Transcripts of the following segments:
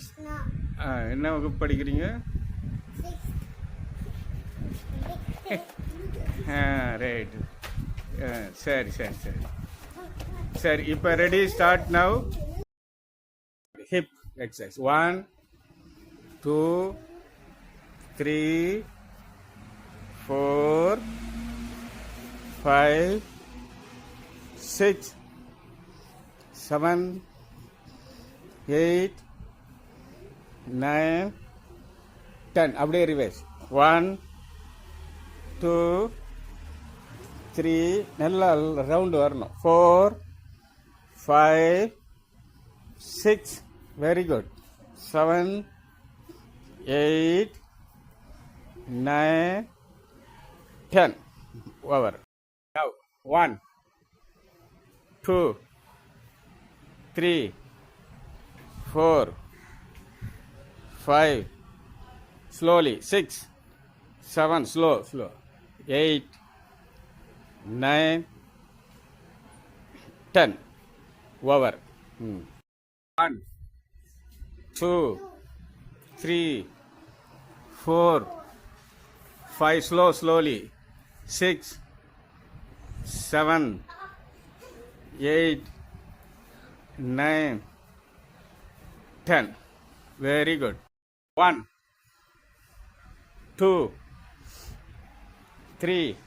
கிருஷ்ணா ஆ, என்ன வகுப்பு படிக்கிறீங்க ஆ ரைட் சரி சரி சரி சரி இப்போ ready start now hip exercise one two three four five six seven eight nine ten அப்படியே ரிவைஸ் ஒன் டூ த்ரீ நல்லா ரவுண்டு வரணும் four five six very good seven eight nine ten over now one two three four five, slowly, six, seven, slow, slow, eight, nine, ten, over. Hmm. One, two, three, four, five, slow, slowly, six, seven, eight, nine, ten. Very good. One, two, three,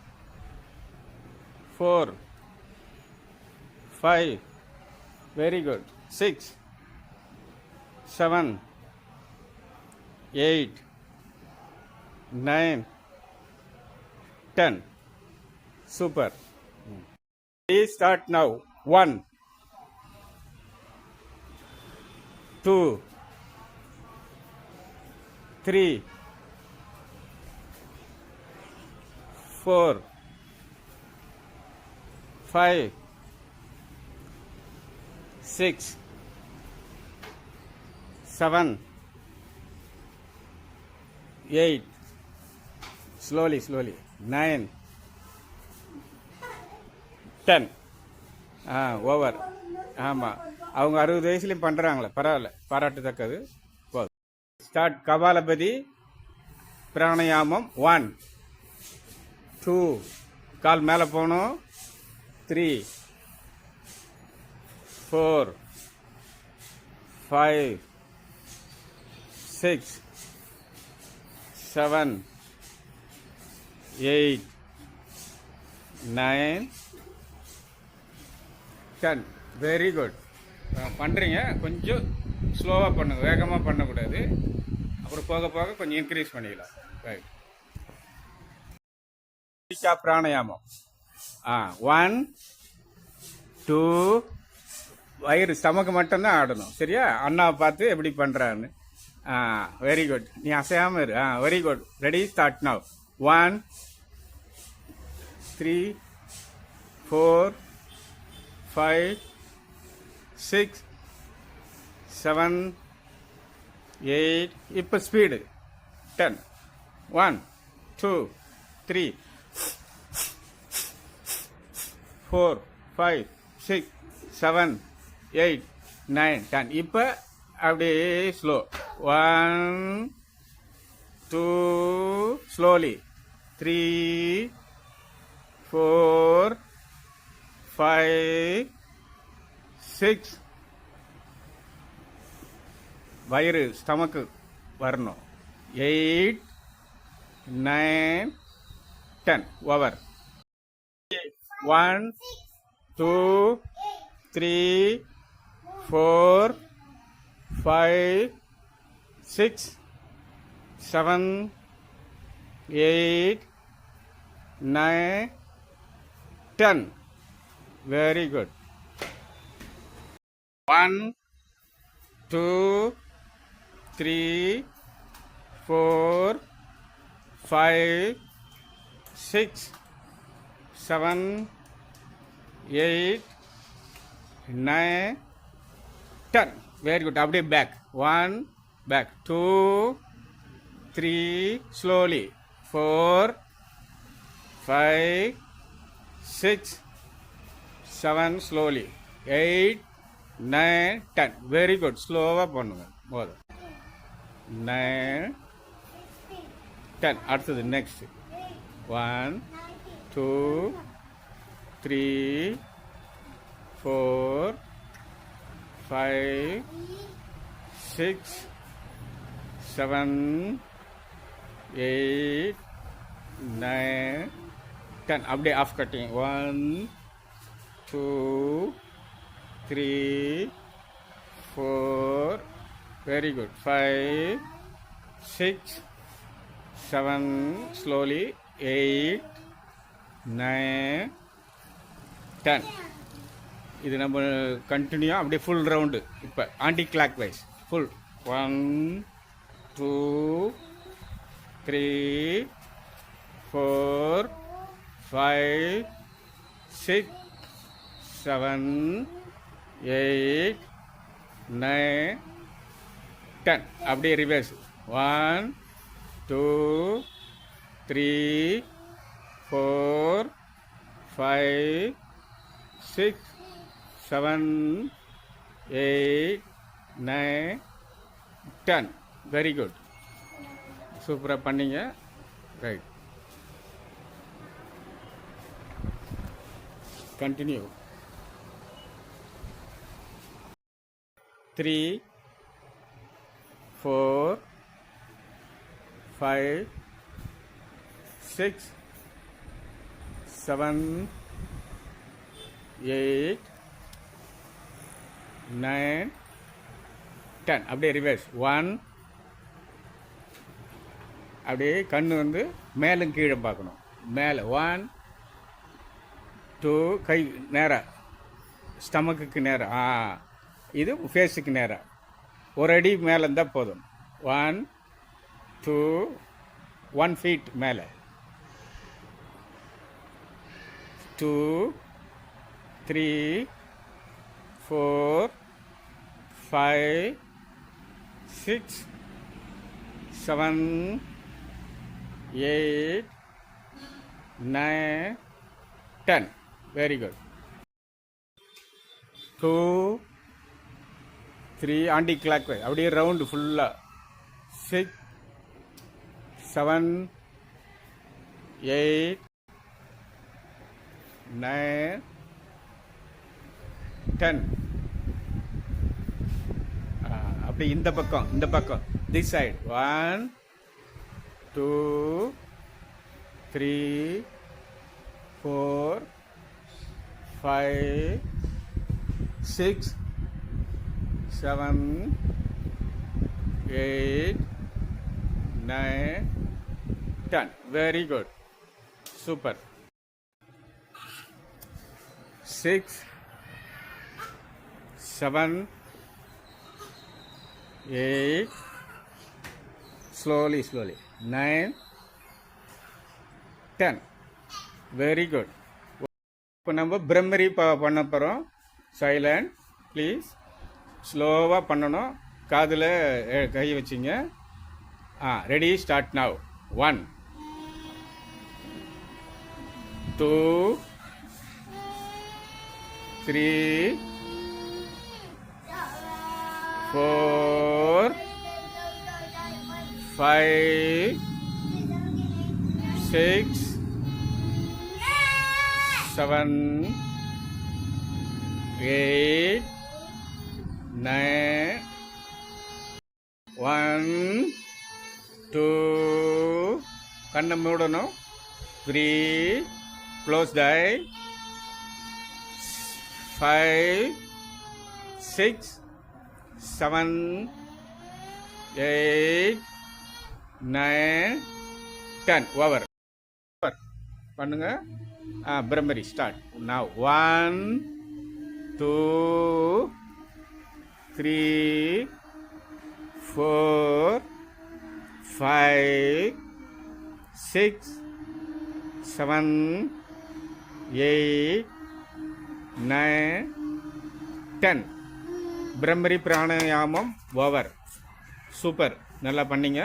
four, five. Very good. Six, seven, eight, nine, ten. Super. Please start now. One, two, three, four, five, six, seven, eight, slowly, slowly, nine, ten. Ah over. ஆமாம் அவங்க அறுபது வயசுலேயும் பண்ணுறாங்களே பரவாயில்ல. பாராட்டுத்தக்கது. Start kapalbhati pranayama one. Two. கால் மேலே போகணும். Three. Four. Five. Six. Seven. Eight. Nine. Ten. Very good. பண்ணுறீங்க கொஞ்சம் ஸ்லோவாக பண்ணுங்க. வேகமாக பண்ணக்கூடாது. அப்புறம் போக போக கொஞ்சம் இன்க்ரீஸ் பண்ணிக்கலாம். Right pranayama. Ah one two வயிறு ஸ்டமக்கு மட்டும்தான் ஆடணும். சரியா? அண்ணாவை பார்த்து எப்படி பண்ணுறான்னு ஆ வெரி குட் நீ அசையாமல் இரு. ஆ very good ready start now one three four five six seven eight இப்போ speed ten one two three four five six seven eight nine ten இப்போ அப்படியே slow one two slowly three four five six வயிறு ஸ்டமக்கு வரணும் eight nine ten over one two three four five six seven eight nine ten Very good. One, two, three four five six seven eight nine ten very good अपडे back one back two three slowly four five six seven slowly eight nine ten very good स्लोवा पड़ो nine, ten. After the next. One, two, three, four, five, six, seven, eight, nine, ten. Update off cutting. One, two, three, four. Very good five six seven slowly eight nine ten இது நம்ம continue அப்படியே full round இப்போ anticlockwise full one two three four five six seven eight nine ten அப்படியே reverse one two three four five six seven eight nine ten very good சூப்பராக பண்ணீங்க right continue three four five six seven eight nine ten அப்படியே reverse one அப்படியே கண்ணு வந்து மேலும் கீழே பார்க்கணும். மேலே. ஒன் டூ கை நேராக ஸ்டமக்குக்கு நேராக ஆ. இது ஃபேஸுக்கு நேராக ஒரு அடி மேலே இருந்தால் போதும். ஒன் டூ ஒன் ஃபீட் மேலே. Two three four five six seven eight nine ten very good two three anticlockwise அப்படியே ரவுண்டு ஃபுல்லாக six seven eight nine ten அப்படி இந்த பக்கம் இந்த பக்கம். This side one two three four five six seven eight nine ten very good super six seven eight slowly slowly nine ten very good இப்போ நம்ம பிரம்மரி ப பண்ண போகிறோம் சைலண்ட் ப்ளீஸ் ஸ்லோவாக பண்ணணும். காதில் கை வச்சிங்க. ஆ ready start now one two three four five six seven eight nine one two. கண்ணை மூடணும். Three close tie five six seven eight nine ten over பண்ணுங்க. ஆ பிரம்மரி ஸ்டார்ட் நான் one two three, four, five, six, seven, eight, nine, ten. Bhramari pranayama over super நல்லா பண்ணீங்க